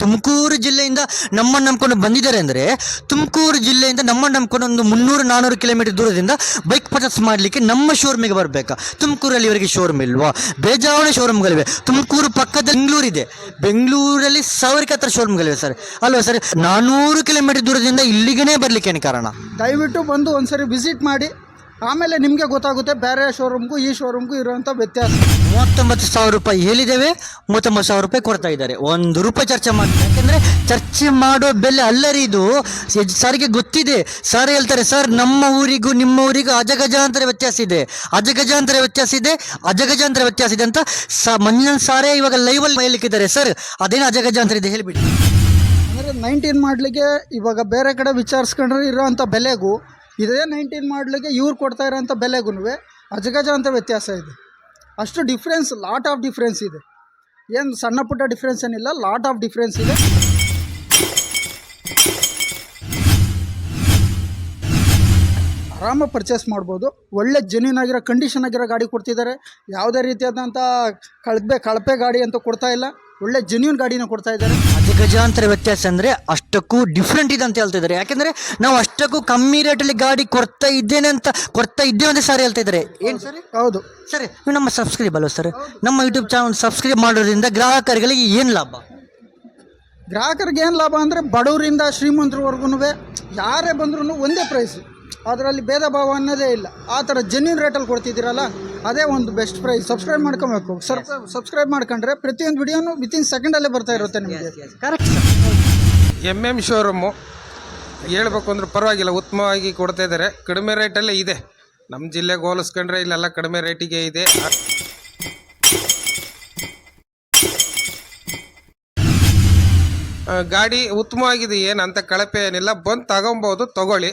ತುಮಕೂರು ಜಿಲ್ಲೆಯಿಂದ ನಮ್ಮನ್ನು ನಂಬ್ಕೊಂಡು ಬಂದಿದ್ದಾರೆ ಅಂದರೆ ತುಮಕೂರು ಜಿಲ್ಲೆಯಿಂದ ನಮ್ಮನ್ನು ನಂಬ್ಕೊಂಡು ಒಂದು ಮುನ್ನೂರು ನಾನ್ನೂರು ಕಿಲೋಮೀಟರ್ ದೂರದಿಂದ ಬೈಕ್ ಪರ್ಚೇಸ್ ಮಾಡಲಿಕ್ಕೆ ನಮ್ಮ ಶೋರೂಮಿಗೆ ಬರಬೇಕಾ? ತುಮಕೂರಲ್ಲಿ ಇವರಿಗೆ ಶೋರೂಮ್ ಇಲ್ವಾ? ಬೇಜಾವಣೆ ಶೋರೂಮ್ಗಳಿವೆ. ತುಮಕೂರು ಪಕ್ಕದ ಬೆಂಗಳೂರಿದೆ ಬೆಂಗಳೂರಲ್ಲಿ ಸಾವಿರಕ್ಕೆ ಹತ್ರ ಶೋರೂಮ್ಗಳಿವೆ ಸರ್. ಅಲ್ವಾ ಸರ್? ನಾನ್ನೂರು ಕಿಲೋಮೀಟರ್ ದೂರದಿಂದ ಇಲ್ಲಿಗೇ ಬರಲಿಕ್ಕೆ ಕಾರಣ? ದಯವಿಟ್ಟು ಬಂದು ಒಂದ್ಸರಿ ವಿಸಿಟ್ ಮಾಡಿ. ಆಮೇಲೆ ನಿಮಗೆ ಗೊತ್ತಾಗುತ್ತೆ ಬೇರೆ ಶೋರೂಮ್ಗೂ ಈ ಶೋರೂಮ್ಗೂ ಇರುವಂಥ ವ್ಯತ್ಯಾಸ. ಮೂವತ್ತೊಂಬತ್ತು ಸಾವಿರ ರೂಪಾಯಿ ಹೇಳಿದ್ದೇವೆ ಮೂವತ್ತೊಂಬತ್ತು ಸಾವಿರ ರೂಪಾಯಿ ಕೊಡ್ತಾ ಇದ್ದಾರೆ. ಒಂದು ರೂಪಾಯಿ ಚರ್ಚೆ ಮಾಡ್ತಾರೆ ಯಾಕೆಂದರೆ ಚರ್ಚೆ ಮಾಡೋ ಬೆಲೆ ಅಲ್ಲರಿ ಇದು ಸರ್ಗೆ ಗೊತ್ತಿದೆ. ಸರ್ ಹೇಳ್ತಾರೆ ಸರ್ ನಮ್ಮ ಊರಿಗೂ ನಿಮ್ಮ ಊರಿಗೂ ಅಜಗಜಾಂತರ ವ್ಯತ್ಯಾಸ ಇದೆ. ಅಜಗಜಾಂತರ ವ್ಯತ್ಯಾಸ ಇದೆ ಅಜಗಜಾಂತರ ವ್ಯತ್ಯಾಸ ಇದೆ ಅಂತ ಸ ಮಂಜನ್ ಸಾರೇ ಇವಾಗ ಲೈವಲ್ಲಿ ಹೇಳಿಕ್ಕಿದ್ದಾರೆ ಸರ್ ಅದೇನು ಅಜಗಜಾಂತರ ಇದೆ ಹೇಳಿಬಿಡಿ. ಅಂದರೆ ನೈನ್ಟೀನ್ ಮಾಡಲಿಕ್ಕೆ ಇವಾಗ ಬೇರೆ ಕಡೆ ವಿಚಾರಿಸ್ಕೊಂಡ್ರೆ ಇರೋವಂಥ ಬೆಲೆಗೂ ಇದೇ ನೈನ್ಟೀನ್ ಮಾಡಲಿಕ್ಕೆ ಇವ್ರು ಕೊಡ್ತಾ ಇರೋಂಥ ಬೆಲೆಗೂ ಅಜಗಜ ಅಂತ ವ್ಯತ್ಯಾಸ ಇದೆ. ಅಷ್ಟು ಡಿಫ್ರೆನ್ಸ್ ಲಾಟ್ ಆಫ್ ಡಿಫ್ರೆನ್ಸ್ ಇದೆ. ಏನು ಸಣ್ಣ ಪುಟ್ಟ ಡಿಫ್ರೆನ್ಸ್ ಏನಿಲ್ಲ ಲಾಟ್ ಆಫ್ ಡಿಫ್ರೆನ್ಸ್ ಇದೆ. ಆರಾಮಾಗಿ ಪರ್ಚೇಸ್ ಮಾಡ್ಬೋದು. ಒಳ್ಳೆ ಜೆನ್ಯೂನ್ ಆಗಿರೋ ಕಂಡೀಷನ್ ಆಗಿರೋ ಗಾಡಿ ಕೊಡ್ತಿದ್ದಾರೆ. ಯಾವುದೇ ರೀತಿಯಾದಂಥ ಕಳಪೆ ಕಳಪೆ ಗಾಡಿ ಅಂತ ಕೊಡ್ತಾ ಇಲ್ಲ. ಒಳ್ಳೆ ಜೆನ್ಯೂನ್ ಗಾಡಿನ ಕೊಡ್ತಾ ಇದ್ದಾರೆ. ಅಜಗಜಾಂತರ ವ್ಯತ್ಯಾಸ ಅಂದರೆ ಅಷ್ಟಕ್ಕೂ ಡಿಫ್ರೆಂಟ್ ಇದೆ ಅಂತ ಹೇಳ್ತಾ ಇದ್ದಾರೆ ಯಾಕೆಂದ್ರೆ ನಾವು ಅಷ್ಟಕ್ಕೂ ಕಮ್ಮಿ ರೇಟಲ್ಲಿ ಗಾಡಿ ಕೊಡ್ತಾ ಇದ್ದೇನೆ ಅಂತ ಕೊಡ್ತಾ ಇದ್ದೇವೆ ಅಂತ ಸರ್ ಹೇಳ್ತಾ ಇದ್ದಾರೆ. ಏನು ಸರ್? ಹೌದು. ಸರಿ ನೀವು ನಮ್ಮ ಸಬ್ಸ್ಕ್ರೈಬ್ ಅಲ್ವಾ ಸರ್? ನಮ್ಮ ಯೂಟ್ಯೂಬ್ ಚಾನಲ್ ಸಬ್ಸ್ಕ್ರೈಬ್ ಮಾಡೋದ್ರಿಂದ ಗ್ರಾಹಕರಿಗೆ ಏನು ಲಾಭ? ಗ್ರಾಹಕರಿಗೆ ಏನು ಲಾಭ ಅಂದರೆ ಬಡವರಿಂದ ಶ್ರೀಮಂತರವರೆಗೂ ಯಾರೇ ಬಂದ್ರೂ ಒಂದೇ ಪ್ರೈಸ್ ಅದರಲ್ಲಿ ಭೇದ ಭಾವ ಅನ್ನೋದೇ ಇಲ್ಲ. ಆ ಥರ ಜೆನ್ಯೂನ್ ರೇಟಲ್ಲಿ ಕೊಡ್ತಿದ್ದೀರಲ್ಲ? ಅದೇ ಒಂದು ಬೆಸ್ಟ್ ಪ್ರೈಸ್ ಸಬ್ಸ್ಕ್ರೈಬ್ ಮಾಡ್ಕೊಬೇಕು. ಸರ್ ಸಬ್ಸ್ಕ್ರೈಬ್ ಮಾಡ್ಕೊಂಡ್ರೆ ಪ್ರತಿಯೊಂದು ವಿಡಿಯೋನು ವಿತಿನ್ ಸೆಕೆಂಡಲ್ಲೇ ಬರ್ತಾ ಇರುತ್ತೆ ನಿಮಗೆ. ಕರೆಕ್ಟ್ ಎಂ ಎಂ ಶೋರೂಮು ಹೇಳ್ಬೇಕು ಅಂದ್ರೆ ಪರವಾಗಿಲ್ಲ ಉತ್ತಮವಾಗಿ ಕೊಡ್ತಾ ಇದ್ದಾರೆ. ಕಡಿಮೆ ರೇಟಲ್ಲೇ ಇದೆ. ನಮ್ಮ ಜಿಲ್ಲೆಗೆ ಹೋಲಿಸ್ಕೊಂಡ್ರೆ ಇಲ್ಲೆಲ್ಲ ಕಡಿಮೆ ರೇಟಿಗೆ ಇದೆ. ಗಾಡಿ ಉತ್ತಮವಾಗಿದೆ ಏನಂತ ಅಂತ ಕಳಪೆ ಏನಿಲ್ಲ. ಬಂದು ತಗೊಂಬೋದು ತಗೊಳ್ಳಿ.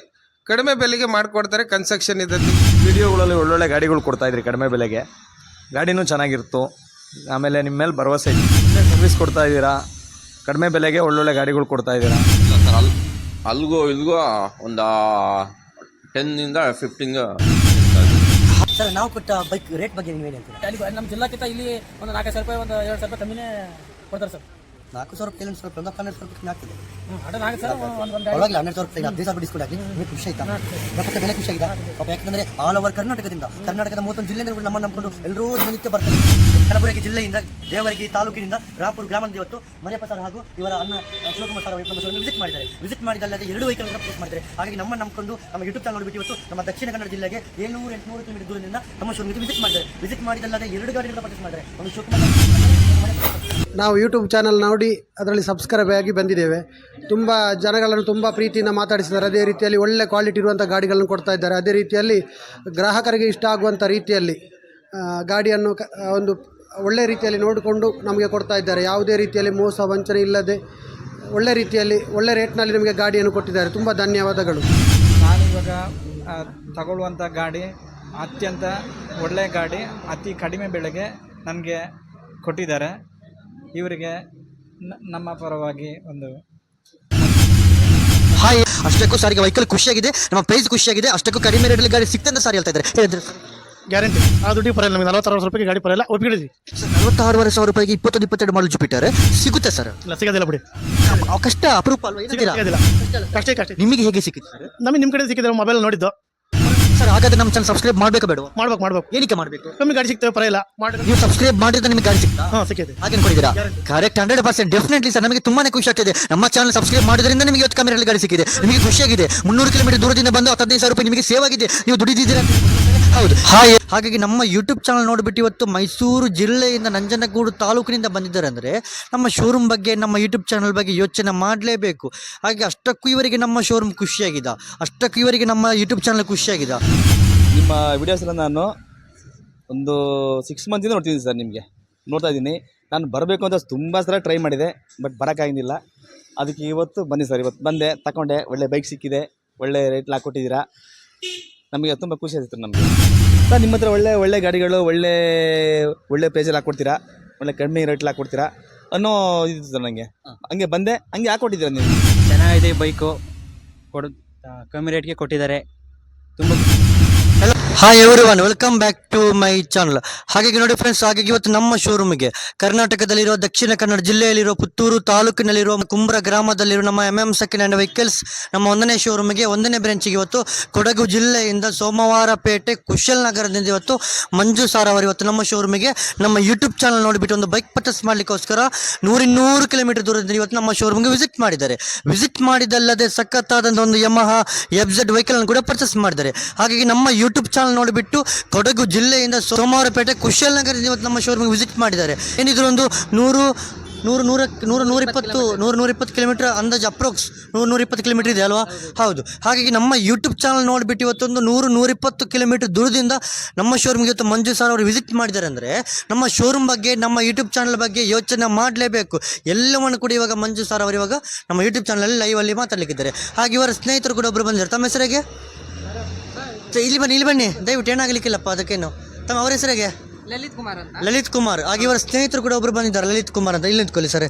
ಕಡಿಮೆ ಬೆಲೆಗೆ ಮಾಡಿಕೊಡ್ತಾರೆ ಕನ್ಸ್ಟ್ರಕ್ಷನ್ ಇದ್ದದ್ದು ವಿಡಿಯೋಗಳಲ್ಲಿ ಒಳ್ಳೊಳ್ಳೆ ಗಾಡಿಗಳು ಕೊಡ್ತಾ ಇದ್ರಿ ಕಡಿಮೆ ಬೆಲೆಗೆ. ಗಾಡಿನೂ ಚೆನ್ನಾಗಿರ್ತು. ಆಮೇಲೆ ನಿಮ್ಮ ಮೇಲೆ ಭರವಸೆ ಇದೆ. ಸರ್ವಿಸ್ ಕೊಡ್ತಾ ಇದ್ದೀರಾ? ಕಡಿಮೆ ಬೆಲೆಗೆ ಒಳ್ಳೊಳ್ಳೆ ಗಾಡಿಗಳು ಕೊಡ್ತಾ ಇದ್ದೀರಾ? ಸರ್ ಅಲ್ಲಿ ಅಲ್ಲಿಗೂ ಇಲ್ಲಿಗೂ ಒಂದು ಟೆನ್ನಿಂದ ಫಿಫ್ಟೀನ್ ಸರ್ ನಾವು ಕೊಟ್ಟ ಬೈಕ್ ರೇಟ್ ಬಗ್ಗೆ ನೀವು ಏನು ಹೇಳ್ತೀರಾ? ಅಲ್ಲಿ ನಮ್ಮ ಜಿಲ್ಲಾಕ್ಕಿಂತ ಇಲ್ಲಿ ಒಂದು ನಾಲ್ಕು ಸಾವಿರ ರೂಪಾಯಿ ಒಂದು ಎರಡು ಸಾವಿರ ರೂಪಾಯಿ ಕಮ್ಮಿನೇ ಕೊಡ್ತಾರೆ ಸರ್. ನಾಲ್ಕು ಸಾವಿರ ರೂಪಾಯಿ ಸ್ವಲ್ಪ ಒಂದು ಹನ್ನೆರಡು ಸಾವಿರ ರೂಪಾಯಿ ಆಗ್ತದೆ. ಒಂದು ಒಂದು ಅವಾಗಲೇ ಹನ್ನೆರಡು ಸಾವಿರ ರೂಪಾಯಿ ಹದಿನೈದು ಸಾವಿರ ಡಿಸ್ಕೌಂಟ್ ಆಗಲಿ ನಿಮಗೆ ಖುಷಿ ಆಯ್ತಾ? ಮತ್ತೆ ಬೆಲೆ ಖುಷಿ ಆಗಿದೆ ಪಾಪ ಯಾಕಂದ್ರೆ ಆಲ್ ಓವರ್ ಕರ್ನಾಟಕದಿಂದ ಕರ್ನಾಟಕದ ಮೂವತ್ತೊಂದು ಜಿಲ್ಲೆಯಿಂದ ಕೂಡ ನಮ್ಮ ನಂಬಿಕೊಂಡು ಎಲ್ಲರೂ ದಿನನಿತ್ಯ ಬರ್ತಾರೆ. ಕಲಬುರಗಿ ಜಿಲ್ಲೆಯಿಂದ ದೇವರಗಿ ತಾಲೂಕಿನಿಂದ ರಾಪುರ ಗ್ರಾಮದ ಇವತ್ತು ಮನೆಯಪ್ಪ ಸರ್ ಹಾಗೂ ಇವರ ಅಣ್ಣ ಶಿವಕುಮಾರ್ ಸರ್ ಶೋರೂಮ್ ವಿಸಿಟ್ ಮಾಡಿದ್ದಾರೆ. ವಿಸಿಟ್ ಮಾಡಿದಲ್ಲದೆ ಎರಡು ವೆಹಿಕಲ್ ಪರ್ಚೇಸ್ ಮಾಡಿದ್ದಾರೆ. ಹಾಗಾಗಿ ನಮ್ಮ ನಂಬಿಕೊಂಡು ನಮ್ಮ ಯೂಟ್ಯೂಬ್ ಚಾನಲ್ ನೋಡಿಬಿಟ್ಟು ಇವತ್ತು ನಮ್ಮ ದಕ್ಷಿಣ ಕನ್ನಡ ಜಿಲ್ಲೆಗೆ ಏಳ್ನೂರು ಎಂಟುನೂರು ಕಿಲೋಮೀಟರ್ ದೂರದಿಂದ ನಮ್ಮ ಶೋರೂಮ್ಗೆ ವಿಸಿಟ್ ಮಾಡಿದ್ದಾರೆ. ವಿಸಿಟ್ ಮಾಡಿದಲ್ಲದೆ ಎರಡು ಗಾಡಿಗಳನ್ನು ಪರ್ಚೇಸ್ ಮಾಡಿದ್ದಾರೆ. ಒಂದು ಶಿವಕುಮಾರ್ ನಾವು ಯೂಟ್ಯೂಬ್ ಚಾನಲ್ ನೋಡಿ ಅದರಲ್ಲಿ ಸಬ್ಸ್ಕ್ರೈಬ್ ಆಗಿ ಬಂದಿದ್ದೇವೆ. ತುಂಬ ಜನಗಳನ್ನು ತುಂಬ ಪ್ರೀತಿಯಿಂದ ಮಾತಾಡಿಸಿದ್ದಾರೆ. ಅದೇ ರೀತಿಯಲ್ಲಿ ಒಳ್ಳೆ ಕ್ವಾಲಿಟಿ ಇರುವಂಥ ಗಾಡಿಗಳನ್ನು ಕೊಡ್ತಾ ಇದ್ದಾರೆ. ಅದೇ ರೀತಿಯಲ್ಲಿ ಗ್ರಾಹಕರಿಗೆ ಇಷ್ಟ ಆಗುವಂಥ ರೀತಿಯಲ್ಲಿ ಗಾಡಿಯನ್ನು ಕ- ಒಂದು ಒಳ್ಳೆ ರೀತಿಯಲ್ಲಿ ನೋಡಿಕೊಂಡು ನಮಗೆ ಕೊಡ್ತಾ ಇದ್ದಾರೆ. ಯಾವುದೇ ರೀತಿಯಲ್ಲಿ ಮೋಸ, ವಂಚನೆ ಇಲ್ಲದೆ ಒಳ್ಳೆ ರೀತಿಯಲ್ಲಿ, ಒಳ್ಳೆ ರೇಟ್ನಲ್ಲಿ ನಮಗೆ ಗಾಡಿಯನ್ನು ಕೊಟ್ಟಿದ್ದಾರೆ. ತುಂಬ ಧನ್ಯವಾದಗಳು. ನಾನು ಇವಾಗ ತಗೊಳ್ಳುವಂಥ ಗಾಡಿ ಅತ್ಯಂತ ಒಳ್ಳೆಯ ಗಾಡಿ, ಅತಿ ಕಡಿಮೆ ಬೆಲೆಗೆ ನನಗೆ ಕೊಟ್ಟಿದ್ದಾರೆ. ಇವರಿಗೆ ನಮ್ಮ ಪರವಾಗಿ ಒಂದು ಹಾಯ್ ಅಷ್ಟಕ್ಕೂ ಸಾರಿಗೆ ವೆಹಿಕಲ್ ಖುಷಿಯಾಗಿದೆ ನಮ್ಮ ಪ್ರೈಸ್ ಖುಷಿಯಾಗಿದೆ ಅಷ್ಟಕ್ಕೂ ಕಡಿಮೆ ರೇಟಲ್ಲಿ ಗಾಡಿ ಸಿಕ್ತ ಅಂತ ಸಾರಿ ಹೇಳ್ತಾ ಇದ್ದಾರೆ. ಹೇಳಿದ್ರು ಗ್ಯಾರಂಟಿ ಆ ದುಡ್ಡಿಗೆ ಪರಲ್ಲ ನಮಗೆ ನಲವತ್ತಾರು ಸಾವಿರ ರೂಪಾಯಿಗೆ ಗಾಡಿ ಪರಲ್ಲ ಒಪ್ಪಿಡಿದ್ವಿ ನಲವತ್ತಾರೂವರೆ ಸಾವಿರ ರೂಪಾಯಿಗೆ ಇಪ್ಪತ್ತೊಂದು ಇಪ್ಪತ್ತೆರಡು ಮಾಡಲು ಜುಪಿಟರ್ ಸಿಗುತ್ತೆ ಸರ್? ಇಲ್ಲ ಸಿಗೋದಿಲ್ಲ ಬಿಡಿ. ಕಷ್ಟ ಅಪರೂಪ ಅಲ್ವಾ? ಸಿಗೋದಿಲ್ಲ. ಕಷ್ಟೇ ಕಷ್ಟೇ ನಿಮಗೆ ಹೇಗೆ ಸಿಕ್ಕಿತ್ತು ಸರ್? ನಮಗೆ ನಿಮ್ಮ ಕಡೆ ಸಿಕ್ಕಿದ್ರೆ ಮೊಬೈಲ್ ನೋಡಿದ್ದು. ಸರ್ ಹಾಗಾದ್ರೆ ನಮ್ಮ ಚಾನಲ್ ಸಬ್ಸ್ಕ್ರೈಬ್ ಮಾಡಬೇಕು ಬೇಡ ಮಾಡ್ಬೇಕು ಮಾಡ್ಬೇಕು. ಏನಕ್ಕೆ ಮಾಡಬೇಕು? ಕಮ್ಮಿ ಗಾಡಿ ಸಿಗ್ತೇವೆ ಪರಲ್ಲ ಮಾಡಿ ನೀವು ಸಬ್ಸ್ಕ್ರೈಬ್ ಮಾಡಿದ್ರೆ ನಿಮಗೆ ಗಾಡಿ ಸಿಗ್ತಾ? ಹಾಂ ಸಿಕ್ಕಿದೆ. ಹಾಗೆ ಕೊಡಿದ್ದೀರಾ? Correct hundred percent definitely sir ನಮಗೆ ತುಂಬಾನೇ ಖುಷಿ ಆಗ್ತಿದೆ. ನಮ್ಮ ಚಾನಲ್ ಸಬ್ಸ್ಕ್ರೈಬ್ ಮಾಡೋದ್ರಿಂದ ನಿಮಗೆ ಇವತ್ತು ಕಮ್ಮಿ ರೇಟಲ್ಲಿ ಗಾಡಿ ಸಿಕ್ಕಿದೆ. ನಿಮಗೆ ಖುಷಿಯಾಗಿದೆ ಮುನ್ನೂರು ಕಿಲೋಮೀಟರ್ ದೂರದಿಂದ ಬಂದು ಹದಿನೈದು ಸಾವಿರ ರೂಪಾಯಿ ನಿಮಗೆ ಸೇವ್ ಆಗಿದೆ. ನೀವು ದುಡಿದಿದ್ದೀರಾ? ಹೌದು. ಹಾಯ್ ಹಾಗಾಗಿ ನಮ್ಮ ಯೂಟ್ಯೂಬ್ ಚಾನಲ್ ನೋಡಿಬಿಟ್ಟು ಇವತ್ತು ಮೈಸೂರು ಜಿಲ್ಲೆಯಿಂದ ನಂಜನಗೂಡು ತಾಲೂಕಿನಿಂದ ಬಂದಿದ್ದಾರೆ ಅಂದರೆ ನಮ್ಮ ಶೋರೂಮ್ ಬಗ್ಗೆ ನಮ್ಮ ಯೂಟ್ಯೂಬ್ ಚಾನಲ್ ಬಗ್ಗೆ ಯೋಚನೆ ಮಾಡಲೇಬೇಕು. ಹಾಗೆ ಅಷ್ಟಕ್ಕೂ ಇವರಿಗೆ ನಮ್ಮ ಶೋರೂಮ್ ಖುಷಿಯಾಗಿದೆ. ಅಷ್ಟಕ್ಕೂ ಇವರಿಗೆ ನಮ್ಮ ಯೂಟ್ಯೂಬ್ ಚಾನಲ್ ಖುಷಿಯಾಗಿದೆ. ನಿಮ್ಮ ವಿಡಿಯೋಸ್ ಎಲ್ಲ ನಾನು ಒಂದು ಸಿಕ್ಸ್ ಮಂತಿಂದ ನೋಡ್ತಿದ್ದೀನಿ ಸರ್ ನಿಮಗೆ. ನೋಡ್ತಾ ಇದ್ದೀನಿ. ನಾನು ಬರಬೇಕು ಅಂತ ತುಂಬ ಸಲ ಟ್ರೈ ಮಾಡಿದೆ ಬಟ್ ಬರೋಕ್ಕಾಗಿಲ್ಲ ಅದಕ್ಕೆ ಇವತ್ತು ಬನ್ನಿ ಸರ್. ಇವತ್ತು ಬಂದೆ ತಗೊಂಡೆ ಒಳ್ಳೆ ಬೈಕ್ ಸಿಕ್ಕಿದೆ. ಒಳ್ಳೆ ರೇಟ್ಲಿ ಹಾಕ್ಕೊಟ್ಟಿದ್ದೀರಾ ನಮಗೆ ತುಂಬ ಖುಷಿ ಆಯಿತು ನಮಗೆ. ಸರ್ ನಿಮ್ಮ ಹತ್ರ ಒಳ್ಳೆ ಒಳ್ಳೆ ಗಾಡಿಗಳು ಒಳ್ಳೆ ಒಳ್ಳೆ ಪೇಜಲ್ಲಿ ಹಾಕ್ಕೊಡ್ತೀರಾ ಒಳ್ಳೆ ಕಡಿಮೆ ರೇಟ್ಲಿ ಹಾಕ್ಕೊಡ್ತೀರಾ ಅನ್ನೋ ಇದು ಸರ್ ನನಗೆ ಹಂಗೆ ಬಂದೆ ಹಂಗೆ ಹಾಕ್ಕೊಟ್ಟಿದ್ದೀರಾ ನೀವು? ಚೆನ್ನಾಗಿದೆ ಬೈಕು ಕೊಡ ಕಮ್ಮಿ ರೇಟ್ಗೆ ಕೊಟ್ಟಿದ್ದಾರೆ. ತುಂಬ hi everyone welcome back to my channel ಹಾಗಾಗಿ ನೋಡಿ ಫ್ರೆಂಡ್ಸ್ ಹಾಗಾಗಿ ಇವತ್ತು ನಮ್ಮ ಶೋರೂಮ್ಗೆ ಕರ್ನಾಟಕದಲ್ಲಿರುವ, ದಕ್ಷಿಣ ಕನ್ನಡ ಜಿಲ್ಲೆಯಲ್ಲಿರುವ ಪುತ್ತೂರು ತಾಲೂಕಿನಲ್ಲಿರುವ ಕುಂಬ್ರ ಗ್ರಾಮದಲ್ಲಿರುವ ನಮ್ಮ M M second hand vehicles ನಮ್ಮ ಒಂದನೇ ಶೋರೂಮ್ಗೆ ಒಂದನೇ ಬ್ರಾಂಚಿಗೆ ಇವತ್ತು ಕೊಡಗು ಜಿಲ್ಲೆಯಿಂದ ಸೋಮವಾರಪೇಟೆ ಕುಶಲ್ ನಗರದಿಂದ ಇವತ್ತು ಮಂಜು ಸಾರ್ ಅವರು ಇವತ್ತು ನಮ್ಮ ಶೋರೂಮಿಗೆ ನಮ್ಮ ಯೂಟ್ಯೂಬ್ ಚಾನಲ್ ನೋಡಿಬಿಟ್ಟು ಒಂದು ಬೈಕ್ ಪರ್ಚೇಸ್ ಮಾಡಲಿಕ್ಕೋಸ್ಕರ ನೂರಿನ್ನೂರು ಕಿಲೋಮೀಟರ್ ದೂರದಿಂದ ಇವತ್ತು ನಮ್ಮ ಶೋರೂಮ್ಗೆ ವಿಸಿಟ್ ಮಾಡಿದ್ದಾರೆ. ವಿಸಿಟ್ ಮಾಡಿದಲ್ಲದೆ ಸಖತ್ತಾದಂಥ ಒಂದು ಯಮಹ ಎಫ್ ಜೆಡ್ ವೆಹಿಕಲ್ ಕೂಡ ಪರ್ಚೇಸ್ ಮಾಡಿದ್ದಾರೆ. ಹಾಗಾಗಿ ನಮ್ಮ ಯೂಟ್ಯೂಬ್ ಚಾನಲ್ ನೋಡಿಬಿಟ್ಟು ಕೊಡಗು ಜಿಲ್ಲೆಯಿಂದ ಸೋಮವಾರಪೇಟೆ ಕುಶಾಲನಗರದಿಂದ ಇವತ್ತು ನಮ್ಮ ಶೋರೂಮ್ಗೆ ವಿಸಿಟ್ ಮಾಡಿದ್ದಾರೆ. ಏನಿದ್ರೊಂದು ನೂರು ನೂರು, ನೂರ, ನೂರು ನೂರಿಪ್ಪತ್ತು ನೂರು, ನೂರಿಪ್ಪತ್ತು ಕಿಲೋಮೀಟರ್ ಅಂದಾಜು ಅಪ್ರೋಕ್ಸ್ ನೂರು, ನೂರಿಪ್ಪತ್ತು ಕಿಲೋಮೀಟರ್ ಇದೆ ಅಲ್ವಾ? ಹೌದು. ಹಾಗಾಗಿ ನಮ್ಮ ಯೂಟ್ಯೂಬ್ ಚಾನಲ್ ನೋಡಿಬಿಟ್ಟು ಇವತ್ತೊಂದು ನೂರು, ನೂರಿಪ್ಪತ್ತು ಕಿಲೋಮೀಟರ್ ದೂರದಿಂದ ನಮ್ಮ ಶೋರೂಮ್ಗೆ ಇವತ್ತು ಮಂಜು ಸರ್ ಅವರು ವಿಸಿಟ್ ಮಾಡಿದ್ದಾರೆ ಅಂದರೆ ನಮ್ಮ ಶೋರೂಮ್ ಬಗ್ಗೆ, ನಮ್ಮ ಯೂಟ್ಯೂಬ್ ಚಾನಲ್ ಬಗ್ಗೆ ಯೋಚನೆ ಮಾಡಲೇಬೇಕು. ಎಲ್ಲವನ್ನು ಕೂಡ ಇವಾಗ ಮಂಜು ಸರ್ ಅವರು ಇವಾಗ ನಮ್ಮ ಯೂಟ್ಯೂಬ್ ಚಾನಲಲ್ಲಿ ಲೈವಲ್ಲಿ ಮಾತಾಡಲಿಕ್ಕಿದ್ದಾರೆ. ಹಾಗೆ ಇವರ ಸ್ನೇಹಿತರು ಕೂಡ ಒಬ್ಬರು ಬಂದಿದ್ದಾರೆ. ತಮ್ಮ ಹೆಸರಿಗೆ ಸ- ಇಲ್ಲಿ ಬನ್ನಿ ಇಲ್ಲಿ ಬನ್ನಿ. ದಯವಿಟ್ಟು ಏನಾಗಲಿಕ್ಕಿಲ್ಲಪ್ಪ ಅದಕ್ಕೇನು. ತಮ್ಮ ಅವರ ಹೆಸರಿಗೆ? ಲಲಿತ್ ಕುಮಾರ್ ಅಂತ. ಲಲಿತ್ ಕುಮಾರ್. ಹಾಗೆ ಇವರ ಸ್ನೇಹಿತರು ಕೂಡ ಒಬ್ರು ಬಂದಿದ್ದಾರೆ ಲಲಿತ್ ಕುಮಾರ್ ಅಂತ. ಇಲ್ಲಿ ನಿಂತ್ಕೊಳ್ಳಿ ಸರ್.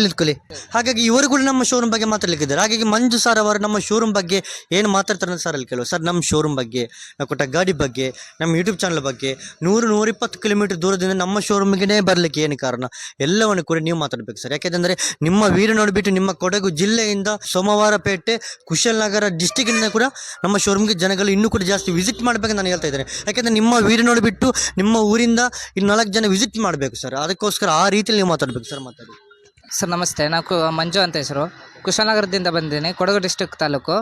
ಇಲ್ಲಿ ನಿಂತ್ಕೊಳ್ಳಿ ಹಾಗಾಗಿ ಇವರು ಕೂಡ ನಮ್ಮ ಶೋರೂಮ್ ಬಗ್ಗೆ ಮಾತಾಡ್ಲಿಕ್ಕಿದ್ದಾರೆ. ಹಾಗಾಗಿ ಮಂಜು ಸರ್ ಅವರು ನಮ್ಮ ಶೋರೂಮ್ ಬಗ್ಗೆ ಏನು ಮಾತಾಡ್ತಾರೆ ಸರ್ ಅಲ್ಲಿ ಕೇಳುವ. ಸರ್, ನಮ್ಮ ಶೋರೂಮ್ ಬಗ್ಗೆ, ನಾವು ಕೊಟ್ಟ ಗಾಡಿ ಬಗ್ಗೆ, ನಮ್ಮ ಯೂಟ್ಯೂಬ್ ಚಾನಲ್ ಬಗ್ಗೆ, ನೂರು, ನೂರಿಪ್ಪತ್ತು ಕಿಲೋಮೀಟರ್ ದೂರದಿಂದ ನಮ್ಮ ಶೋರೂಮ್ಗೆ ಬರಲಿಕ್ಕೆ ಏನು ಕಾರಣ? ಎಲ್ಲವನ್ನು ಕೂಡ ನೀವು ಮಾತಾಡಬೇಕು ಸರ್ ಯಾಕೆಂದರೆ ನಿಮ್ಮ ವೀಡಿಯೋ ನೋಡಿಬಿಟ್ಟು ನಿಮ್ಮ ಕೊಡಗು ಜಿಲ್ಲೆಯಿಂದ ಸೋಮವಾರಪೇಟೆ ಕುಶಲ್ನಗರ ಡಿಸ್ಟಿಕ್ನಿಂದ ಕೂಡ ನಮ್ಮ ಶೋರೂಮ್ಗೆ ಜನಗಳು ಇನ್ನೂ ಕೂಡ ಜಾಸ್ತಿ ವಿಸಿಟ್ ಮಾಡಬೇಕು ನಾನು ಹೇಳ್ತಾ ಇದ್ದೇನೆ. ಯಾಕೆಂದರೆ ನಿಮ್ಮ ವೀಡಿಯೋ ನೋಡಿಬಿಟ್ಟು ನಿಮ್ಮ ಊರಿಂದ ಇನ್ನು ನಾಲ್ಕು ಜನ ವಿಸಿಟ್ ಮಾಡಬೇಕು ಸರ್ ಅದಕ್ಕೋಸ್ಕರ ಆ ರೀತಿಯಲ್ಲಿ ನೀವು ಮಾತಾಡಬೇಕು ಸರ್ ಮಾತಾಡಿ. ಸರ್, ನಮಸ್ತೆ. ನಾವು ಮಂಜು ಅಂತ ಹೆಸರು. ಕುಶಾಲನಗರದಿಂದ ಬಂದಿದ್ದೀನಿ, ಕೊಡಗು ಡಿಸ್ಟ್ರಿಕ್ಟ್ ತಾಲೂಕು.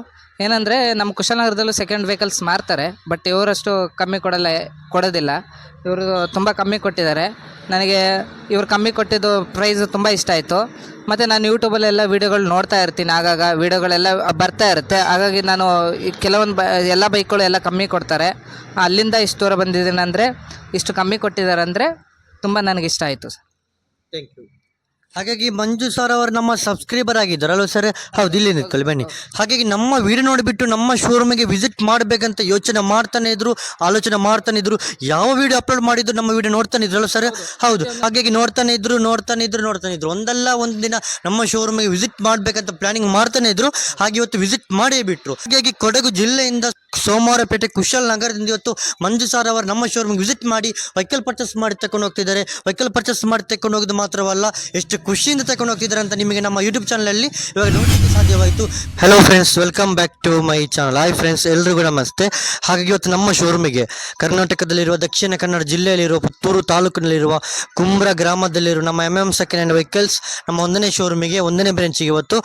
ಏನಂದರೆ ನಮ್ಮ ಕುಶಾಲನಗರದಲ್ಲೂ ಸೆಕೆಂಡ್ ವೆಹಿಕಲ್ಸ್ ಮಾರ್ತಾರೆ ಬಟ್ ಇವರಷ್ಟು ಕಮ್ಮಿ ಕೊಡಲ್ಲ, ಕೊಡೋದಿಲ್ಲ. ಇವರು ತುಂಬ ಕಮ್ಮಿ ಕೊಟ್ಟಿದ್ದಾರೆ. ನನಗೆ ಇವರು ಕಮ್ಮಿ ಕೊಟ್ಟಿದ್ದು ಪ್ರೈಸ್ ತುಂಬ ಇಷ್ಟ ಆಯಿತು. ಮತ್ತು ನಾನು ಯೂಟ್ಯೂಬಲ್ಲೆಲ್ಲ ವೀಡಿಯೋಗಳು ನೋಡ್ತಾ ಇರ್ತೀನಿ, ಆಗಾಗ ವೀಡಿಯೋಗಳೆಲ್ಲ ಬರ್ತಾ ಇರುತ್ತೆ. ಹಾಗಾಗಿ ನಾನು ಕೆಲವೊಂದು ಬ ಎಲ್ಲ ಬೈಕ್ಗಳು ಎಲ್ಲ ಕಮ್ಮಿ ಕೊಡ್ತಾರೆ. ಅಲ್ಲಿಂದ ಇಷ್ಟು ದೂರ ಬಂದಿದ್ದೀನಿ ಅಂದರೆ ಇಷ್ಟು ಕಮ್ಮಿ ಕೊಟ್ಟಿದ್ದಾರೆ ಅಂದರೆ ತುಂಬ ನನಗೆ ಇಷ್ಟ ಆಯಿತು, ಸರ್. ಥ್ಯಾಂಕ್ ಯು ಹಾಗಾಗಿ ಮಂಜು ಸರ್ ಅವರು ನಮ್ಮ ಸಬ್ಸ್ಕ್ರೈಬರ್ ಆಗಿದ್ದಾರೆ ಅಲ್ವಾ ಸರ್ ಹೌದು, ಇಲ್ಲಿ ನಿಂತ್ಕೊಳ್ಳಿ, ಬನ್ನಿ. ಹಾಗಾಗಿ ನಮ್ಮ ವಿಡಿಯೋ ನೋಡಿಬಿಟ್ಟು ನಮ್ಮ ಶೋರೂಮಿಗೆ ವಿಸಿಟ್ ಮಾಡಬೇಕಂತ ಯೋಚನೆ ಮಾಡ್ತಾನೆ ಇದ್ರು, ಆಲೋಚನೆ ಮಾಡ್ತಾನೆ ಇದ್ರು, ಯಾವ ವಿಡಿಯೋ ಅಪ್ಲೋಡ್ ಮಾಡಿದ್ರು ನಮ್ಮ ವಿಡಿಯೋ ನೋಡ್ತಾನೆ ಇದ್ರಲ್ಲ ಸರ್ ಹೌದು, ಹಾಗಾಗಿ ನೋಡ್ತಾನೆ ಇದ್ರು ನೋಡ್ತಾನೆ ಇದ್ರು ನೋಡ್ತಾನೆ ಇದ್ರು. ಒಂದಲ್ಲ ಒಂದು ದಿನ ನಮ್ಮ ಶೋರೂಮಿಗೆ ವಿಸಿಟ್ ಮಾಡಬೇಕಂತ ಪ್ಲಾನಿಂಗ್ ಮಾಡ್ತಾನೆ ಇದ್ರು, ಹಾಗೆ ಇವತ್ತು ವಿಸಿಟ್ ಮಾಡೇ ಬಿಟ್ರು. ಹಾಗಾಗಿ ಕೊಡಗು ಜಿಲ್ಲೆಯಿಂದ ಸೋಮವಾರಪೇಟೆ ಕುಶಲ್ ನಗರದಿಂದ ಇವತ್ತು ಮಂಜು ಸಾರ್ ಅವರು ನಮ್ಮ ಶೋರೂಮ್ಗೆ ವಿಸಿಟ್ ಮಾಡಿ ವೆಹಿಕಲ್ ಪರ್ಚೇಸ್ ಮಾಡಿ ತಕೊಂಡು ಹೋಗ್ತಿದ್ದಾರೆ. ವೆಹಿಕಲ್ ಪರ್ಚೇಸ್ ಮಾಡಿ ತಕೊಂಡು ಹೋಗೋದು ಮಾತ್ರವಲ್ಲ, ಎಷ್ಟು ಖುಷಿಯಿಂದ ತಕೊಂಡು ಹೋಗ್ತಿದ್ದಾರೆ ಅಂತ ನಿಮಗೆ ನಮ್ಮ ಯೂಟ್ಯೂಬ್ ಚಾನಲಲ್ಲಿ ಇವಾಗ ನೋಡಲಿಕ್ಕೆ ಸಾಧ್ಯವಾಯಿತು. Hello friends welcome back to my channel hi friends ಎಲ್ರಿಗೂ ನಮಸ್ತೆ. ಹಾಗಾಗಿ ಇವತ್ತು ನಮ್ಮ ಶೋರೂಮಿಗೆ ಕರ್ನಾಟಕದಲ್ಲಿರುವ, ದಕ್ಷಿಣ ಕನ್ನಡ ಜಿಲ್ಲೆಯಲ್ಲಿರುವ, ಪುತ್ತೂರು ತಾಲೂಕಿನಲ್ಲಿರುವ, ಕುಂಬ್ರ ಗ್ರಾಮದಲ್ಲಿರುವ ನಮ್ಮ M M second hand vehicles ನಮ್ಮ ಒಂದನೇ ಶೋರೂಮಿಗೆ ಒಂದನೇ ಬ್ರಾಂಚಿಗೆ ಇವತ್ತು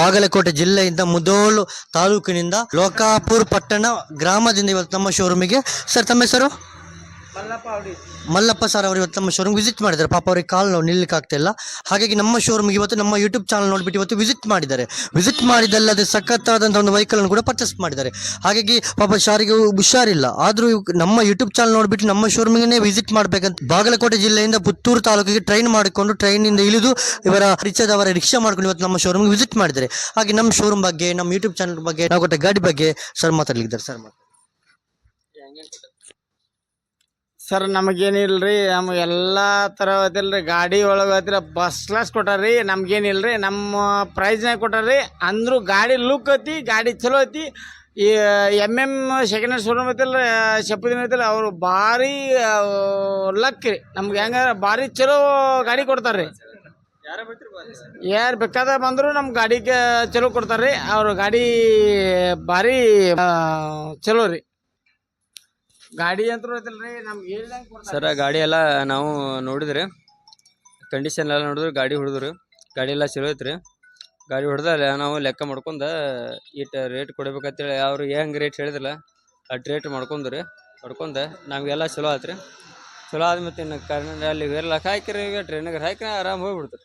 ಬಾಗಲಕೋಟೆ ಜಿಲ್ಲೆಯಿಂದ ಮುದೋಳು ತಾಲೂಕಿನಿಂದ ಲೋಕಾಪುರ್ ಪಟ್ಟಣ ಗ್ರಾಮದಿಂದ ಇವತ್ತು ನಮ್ಮ ಶೋರೂಮಿಗೆ ಸರ್ ತಮ್ಮ ಹೆಸರು? ಮಲ್ಲಪ್ಪ ಸರ್ ಅವರು ಇವತ್ತು ನಮ್ಮ ಶೋರೂಮ್ ವಿಸಿಟ್ ಮಾಡಿದ್ದಾರೆ. ಪಾಪ ಅವ್ರಿಗೆ ಕಾಲ್ ನಾವು ನಿಲ್ಲಕ್ಕೆ ಆಗ್ತಾ ಇಲ್ಲ. ಹಾಗಾಗಿ ನಮ್ಮ ಶೋರೂಮ್ಗೆ ಇವತ್ತು ನಮ್ಮ ಯೂಟ್ಯೂಬ್ ಚಾನಲ್ ನೋಡ್ಬಿಟ್ಟು ಇವತ್ತು ವಿಸಿಟ್ ಮಾಡಿದ್ದಾರೆ. ವಿಸಿಟ್ ಮಾಡಿದಲ್ಲದೆ ಸಖತ್ತಾದಂಥ ಒಂದು ವೆಹಿಕಲ್ ಕೂಡ ಪರ್ಚೇಸ್ ಮಾಡಿದ್ದಾರೆ. ಹಾಗಾಗಿ ಪಾಪ ಶಾರಿಗೆ ಹುಷಾರಿಲ್ಲ. ಆದರೂ ನಮ್ಮ ಯೂಟ್ಯೂಬ್ ಚಾನಲ್ ನೋಡ್ಬಿಟ್ಟು ನಮ್ಮ ಶೋರೂಮ್ಗೆ ವಿಸಿಟ್ ಮಾಡಬೇಕಂತ ಬಾಗಲಕೋಟೆ ಜಿಲ್ಲೆಯಿಂದ ಪುತ್ತೂರು ತಾಲೂಕಿಗೆ ಟ್ರೈನ್ ಮಾಡಿಕೊಂಡು ಟ್ರೈನಿಂದ ಇಳಿದು ಇವರ ರಿಕ್ಷಾದವರ ರಿಕ್ಷಾ ಮಾಡ್ಕೊಂಡು ಇವತ್ತು ನಮ್ಮ ಶೋರೂಮ್ಗೆ ವಿಸಿಟ್ ಮಾಡಿದ್ದಾರೆ. ಹಾಗೆ ನಮ್ಮ ಶೋರೂಮ್ ಬಗ್ಗೆ ನಮ್ಮ ಯೂಟ್ಯೂಬ್ ಚಾನಲ್ ಬಗ್ಗೆ ನಾವು ಕೊಟ್ಟ ಗಾಡಿ ಬಗ್ಗೆ ಸರ್ ಮಾತಾಡಲಿದ್ದಾರೆ ಸರ್ ಸರ್ ನಮಗೇನಿಲ್ರಿ? ನಮ್ಗೆ ಎಲ್ಲ ಥರ ಐತಿಲ್ರಿ ಗಾಡಿ ಒಳಗೆ ಐತಿರ ಬಸ್ ಕ್ಲಾಸ್ ನಮ್ಗೇನಿಲ್ಲ ರೀ ನಮ್ಮ ಪ್ರೈಸ್ನಾಗ ಕೊಟ್ಟಾರ್ರಿ. ಅಂದರೂ ಗಾಡಿ ಲುಕ್ ಐತಿ, ಗಾಡಿ ಚಲೋ ಐತಿ. ಈ M M second hand showroom ಐತಿಲ್ಲ ಶಪ್ಪದಿನ ಐತಿಲ್ಲ ಅವರು ಭಾರಿ ಲಕ್ ರೀ. ನಮ್ಗೆ ಹೆಂಗ ಭಾರಿ ಚಲೋ ಗಾಡಿ ಕೊಡ್ತಾರ್ರಿ. ಯಾರು ಬೇಕಾದ ಬಂದ್ರು ನಮ್ಮ ಗಾಡಿಗೆ ಚಲೋ ಕೊಡ್ತಾರ್ರಿ. ಅವ್ರ ಗಾಡಿ ಭಾರಿ ಚಲೋ ರೀ. ಗಾಡಿ ಅಂತ ಐತಲ್ರಿ ನಮ್ಗೆ ಹೇಳ್ದಂಗೆ ಕೊಡ್ತಾರೆ. ಸರ್ ಗಾಡಿ ಎಲ್ಲ ನಾವು ನೋಡಿದ್ರಿ. ಕಂಡೀಷನ್ ಎಲ್ಲ ನೋಡಿದ್ರು ಗಾಡಿ ಹೊಡೆದ್ರು. ಗಾಡಿ ಎಲ್ಲ ಚಲೋ ಐತ್ರಿ. ಗಾಡಿ ಹೊಡೆದ ನಾವು ಲೆಕ್ಕ ಮಾಡ್ಕೊಂಡ ಇಟ್ಟ ರೇಟ್ ಕೊಡ್ಬೇಕಂತೇಳಿ ಅವ್ರು ಹೆಂಗೆ ರೇಟ್ ಹೇಳಿದ್ರಲ್ಲ ಅಟ್ ರೇಟ್ ಮಾಡ್ಕೊಂಡ್ರಿ. ಮಾಡ್ಕೊಂಡ ನಮಗೆಲ್ಲ ಚಲೋ ಆತ್ರಿ. ಚಲೋ ಆದ ಮತ್ತೆ ಇನ್ನು ಕರ್ನಾಟಕ ಅಲ್ಲಿ ಎಲ್ಲ ಹಾಕಿರಿ ಈಗ ಟ್ರೈನಾಗ ಹಾಕಿ ಆರಾಮ್ ಹೋಗ್ಬಿಡ್ತಾರೆ.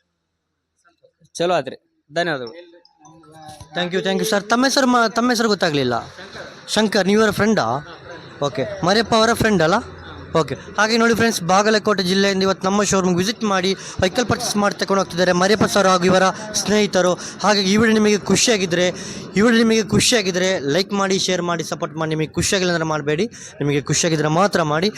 ಚಲೋ ಆತ್ರಿ. ಧನ್ಯವಾದಗಳು. Thank you thank you sir ತಮ್ಮ ಹೆಸರು ಮ ತಮ್ಮ ಹೆಸರು ಗೊತ್ತಾಗಲಿಲ್ಲ. ಶಂಕರ್ ನೀವರ ಫ್ರೆಂಡಾ ಓಕೆ. ಮರಿಯಪ್ಪ ಅವರ ಫ್ರೆಂಡ್ ಅಲ್ಲ? ಓಕೆ. ಹಾಗೆ ನೋಡಿ ಫ್ರೆಂಡ್ಸ್ ಬಾಗಲಕೋಟೆ ಜಿಲ್ಲೆಯಿಂದ ಇವತ್ತು ನಮ್ಮ ಶೋರೂಮ್ಗೆ ವಿಸಿಟ್ ಮಾಡಿ ವೆಹಿಕಲ್ ಪರ್ಚೇಸ್ ಮಾಡಿ ತಗೊಂಡು ಹೋಗ್ತಿದ್ದಾರೆ. ಮರಿಯಪ್ಪ ಸರ್ ಹಾಗೂ ಇವರ ಸ್ನೇಹಿತರು. ಹಾಗಾಗಿ ಈ ವಿಡಿಯೋ ನಿಮಗೆ ಖುಷಿಯಾಗಿದ್ದರೆ ಈ ವಿಡಿಯೋ ನಿಮಗೆ ಖುಷಿಯಾಗಿದ್ದರೆ ಲೈಕ್ ಮಾಡಿ ಶೇರ್ ಮಾಡಿ ಸಪೋರ್ಟ್ ಮಾಡಿ. ನಿಮಗೆ ಖುಷಿಯಾಗಿಲ್ಲ ಅಂದರೆ ಮಾಡಬೇಡಿ. ನಿಮಗೆ ಖುಷಿಯಾಗಿದ್ದರೆ ಮಾತ್ರ ಮಾಡಿ.